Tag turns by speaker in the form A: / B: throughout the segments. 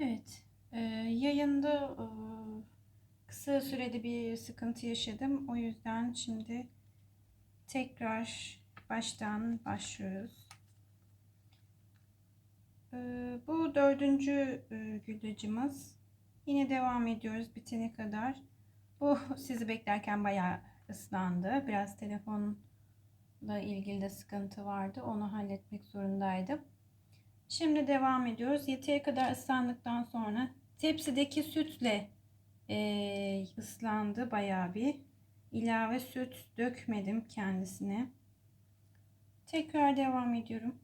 A: Evet, e, yayında e, kısa sürede bir sıkıntı yaşadım. O yüzden şimdi tekrar baştan başlıyoruz. E, bu dördüncü e, güllacımız. Yine devam ediyoruz bitene kadar. Bu sizi beklerken bayağı ıslandı. Biraz telefonla ilgili de sıkıntı vardı. Onu halletmek zorundaydım. Şimdi devam ediyoruz. Yeteri kadar ıslandıktan sonra tepsideki sütle eee, ıslandı bayağı bir. İlave süt dökmedim kendisine. Tekrar devam ediyorum.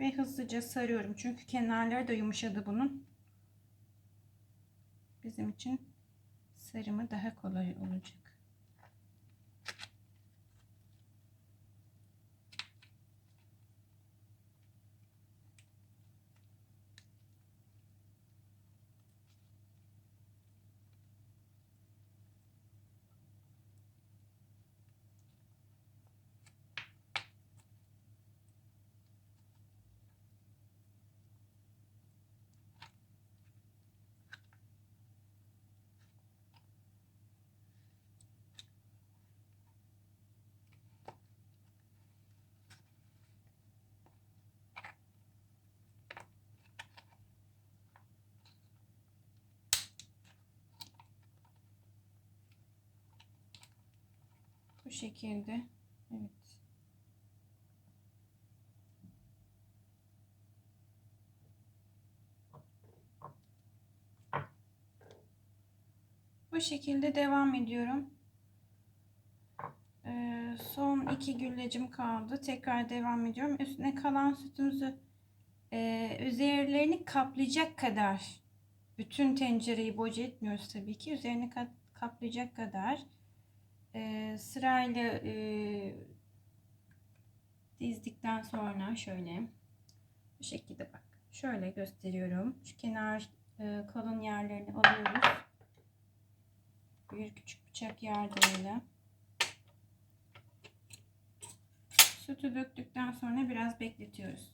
A: Ve hızlıca sarıyorum. Çünkü kenarları da yumuşadı bunun. Bizim için sarımı daha kolay olacak. Bu şekilde. Evet. Bu şekilde devam ediyorum. Ee, son iki güllecim kaldı. Tekrar devam ediyorum. Üstüne kalan sütümüzü e, üzerlerini kaplayacak kadar bütün tencereyi boca etmiyoruz tabii ki. Üzerini kaplayacak kadar e, sırayla e, dizdikten sonra şöyle bu şekilde bak. Şöyle gösteriyorum. Şu kenar e, kalın yerlerini alıyoruz. Bir küçük bıçak yardımıyla. Sütü döktükten sonra biraz bekletiyoruz.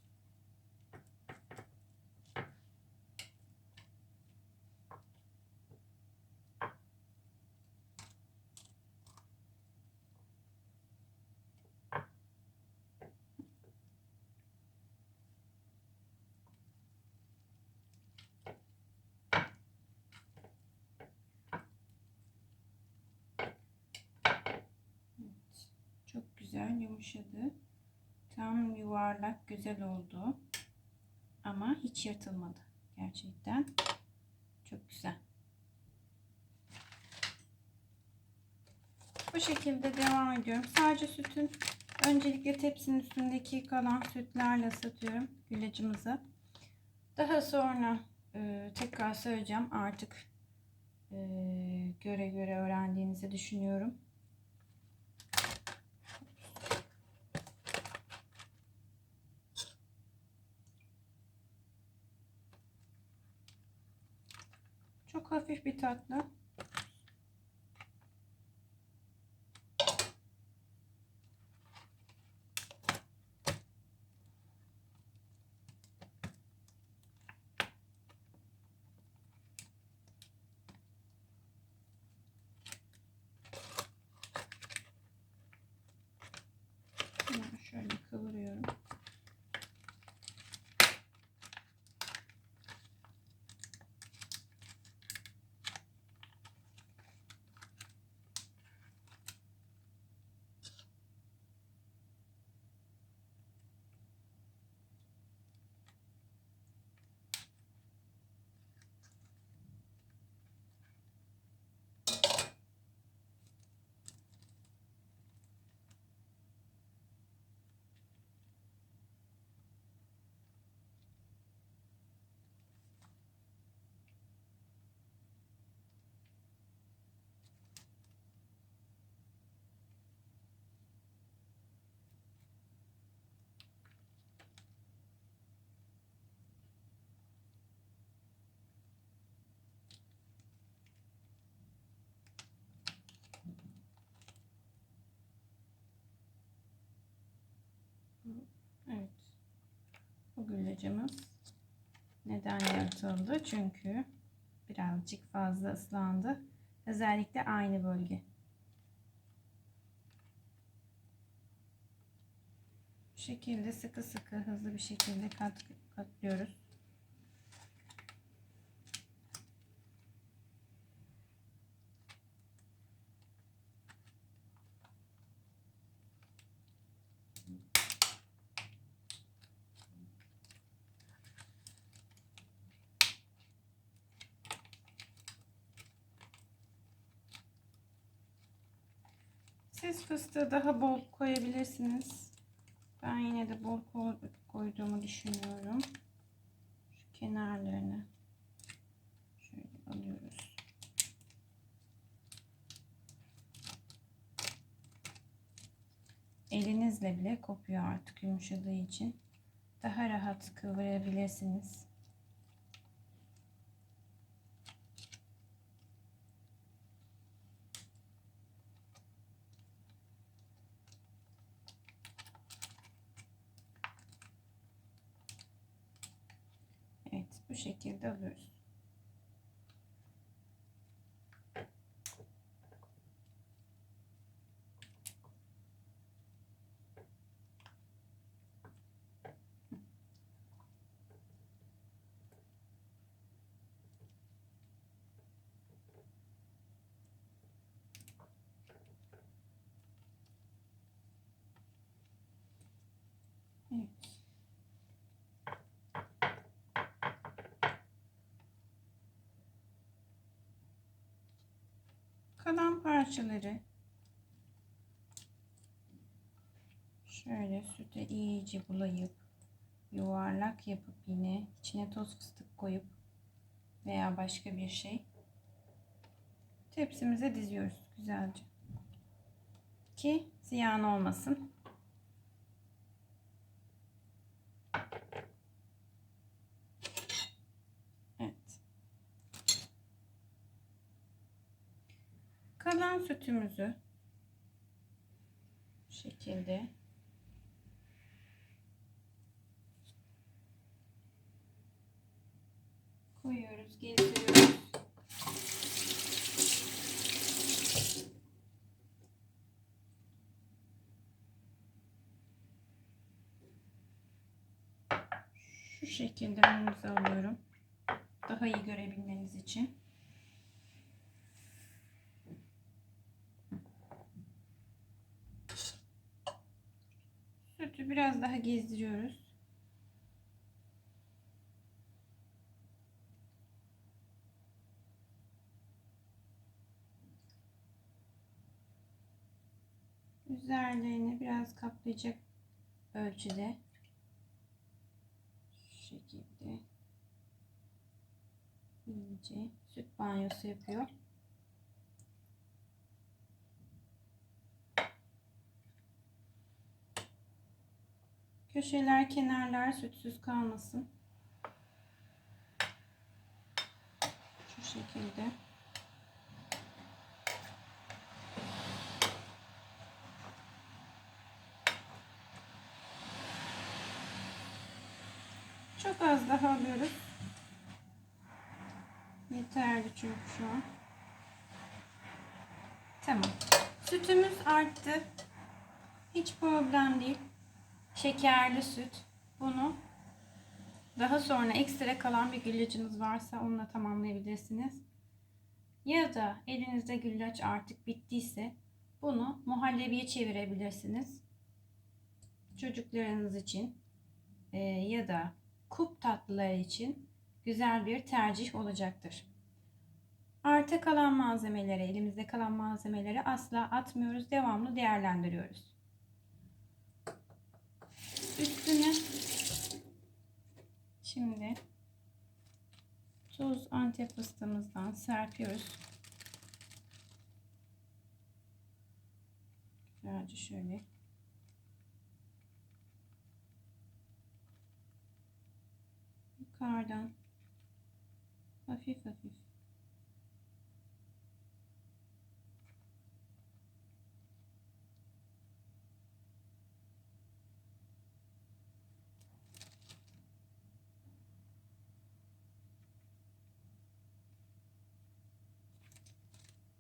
A: Çok güzel yumuşadı. Tam yuvarlak güzel oldu. Ama hiç yırtılmadı. Gerçekten çok güzel. Bu şekilde devam ediyorum. Sadece sütün öncelikle tepsinin üstündeki kalan sütlerle ısıtıyorum güllacımızı. Daha sonra e, tekrar söyleyeceğim. Artık e, göre göre öğrendiğinizi düşünüyorum. Çok hafif bir tatlı. Güllacımız. Neden yaratıldı? Çünkü birazcık fazla ıslandı. Özellikle aynı bölge. Bu şekilde sıkı sıkı hızlı bir şekilde kat, katlıyoruz. Siz fıstığı daha bol koyabilirsiniz. Ben yine de bol koyduğumu düşünüyorum. Şu kenarlarını şöyle alıyoruz. Elinizle bile kopuyor artık yumuşadığı için. Daha rahat kıvırabilirsiniz. Evet bu şekilde alıyoruz. Evet. Kalan parçaları. Şöyle süte iyice bulayıp yuvarlak yapıp yine içine toz fıstık koyup veya başka bir şey. Tepsimize diziyoruz güzelce. Ki ziyan olmasın. Evet. Sütümüzü bu şekilde koyuyoruz, gezdiriyoruz. Şu şekilde önümüze alıyorum. Daha iyi görebilmeniz için. Sütü biraz daha gezdiriyoruz. Üzerlerini biraz kaplayacak ölçüde şu şekilde iyice süt banyosu yapıyor. Köşeler, kenarlar sütsüz kalmasın. Şu şekilde. Çok az daha alıyoruz. Yeterli çünkü şu an. Tamam. Sütümüz arttı. Hiç problem değil. Şekerli süt. Bunu daha sonra ekstra kalan bir güllacınız varsa onunla tamamlayabilirsiniz. Ya da elinizde güllaç artık bittiyse bunu muhallebiye çevirebilirsiniz. Çocuklarınız için e, ya da kup tatlıları için güzel bir tercih olacaktır. Arta kalan malzemeleri, elimizde kalan malzemeleri asla atmıyoruz. Devamlı değerlendiriyoruz. Üstüne şimdi tuz antep fıstığımızdan serpiyoruz. Güzelce şöyle yukarıdan hafif hafif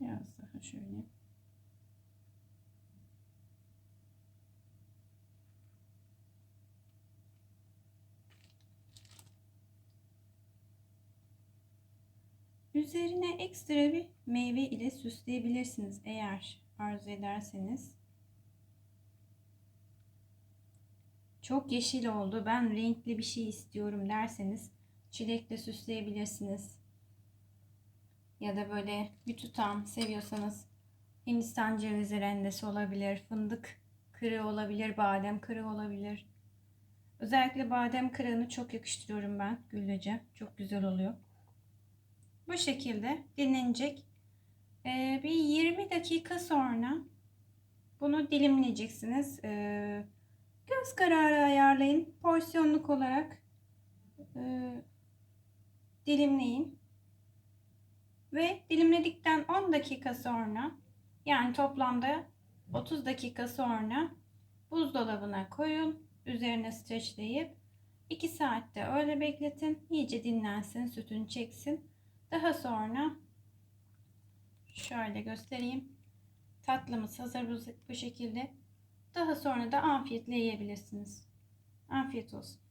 A: Biraz daha şöyle. Üzerine ekstra bir meyve ile süsleyebilirsiniz eğer arzu ederseniz. Çok yeşil oldu. Ben renkli bir şey istiyorum derseniz çilekle süsleyebilirsiniz. Ya da böyle bir tutam seviyorsanız Hindistan cevizi rendesi olabilir, fındık kırığı olabilir, badem kırığı olabilir. Özellikle badem kırığını çok yakıştırıyorum ben güllece. Çok güzel oluyor. Bu şekilde dinlenecek. Ee, bir 20 dakika sonra bunu dilimleyeceksiniz. Ee, göz kararı ayarlayın. Porsiyonluk olarak e, dilimleyin. Ve dilimledikten 10 dakika sonra yani toplamda 30 dakika sonra buzdolabına koyun. Üzerine streçleyip 2 saatte öyle bekletin. İyice dinlensin, sütünü çeksin. Daha sonra şöyle göstereyim. Tatlımız hazır bu, şekilde. Daha sonra da afiyetle yiyebilirsiniz. Afiyet olsun.